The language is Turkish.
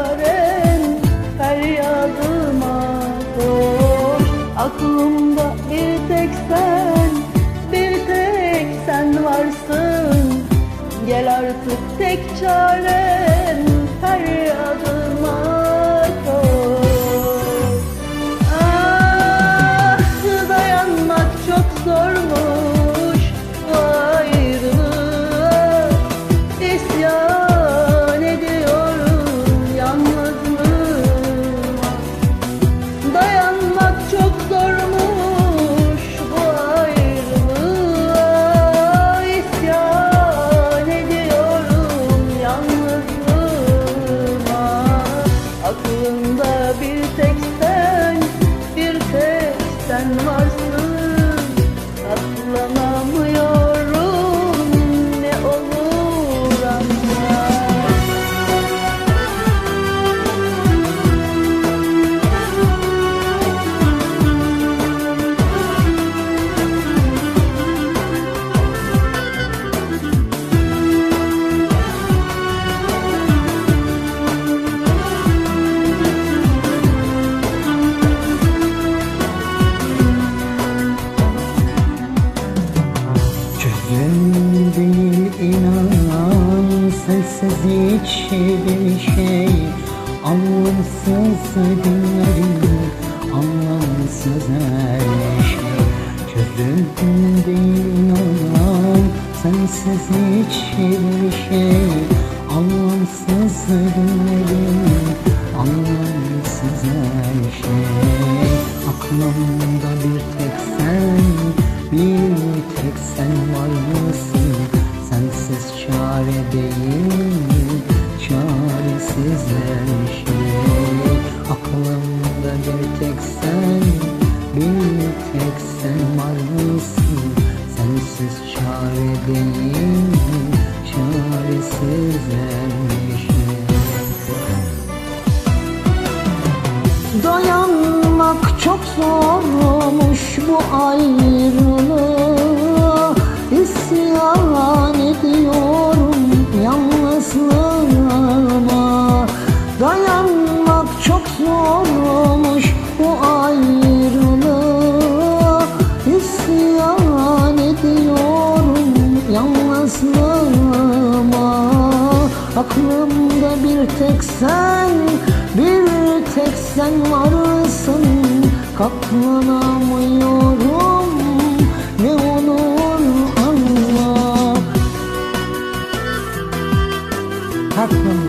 tek çaren feryadıma koş aklımda bir tek sen bir tek sen varsın. Gel artık tek çaren feryadıma sen varsın Değil inan sensiz hiçbir şey. Anlamsız günlerim anlamsız her şey. Çözüm değil inan sensiz hiçbir şey. Anlamsız günlerim anlamsız her şey. Aklımda bir tek sen bir tek sen var mısın Sensiz çare değil Çaresiz her şey Aklımda bir tek sen Bir tek sen var mısın Sensiz çare değil Çaresiz her şey Dayanmak çok zormuş bu ayrılığa Aklımda bir tek sen, bir tek sen varsın. Katlanamıyorum ne olur anla. Katlanamıyorum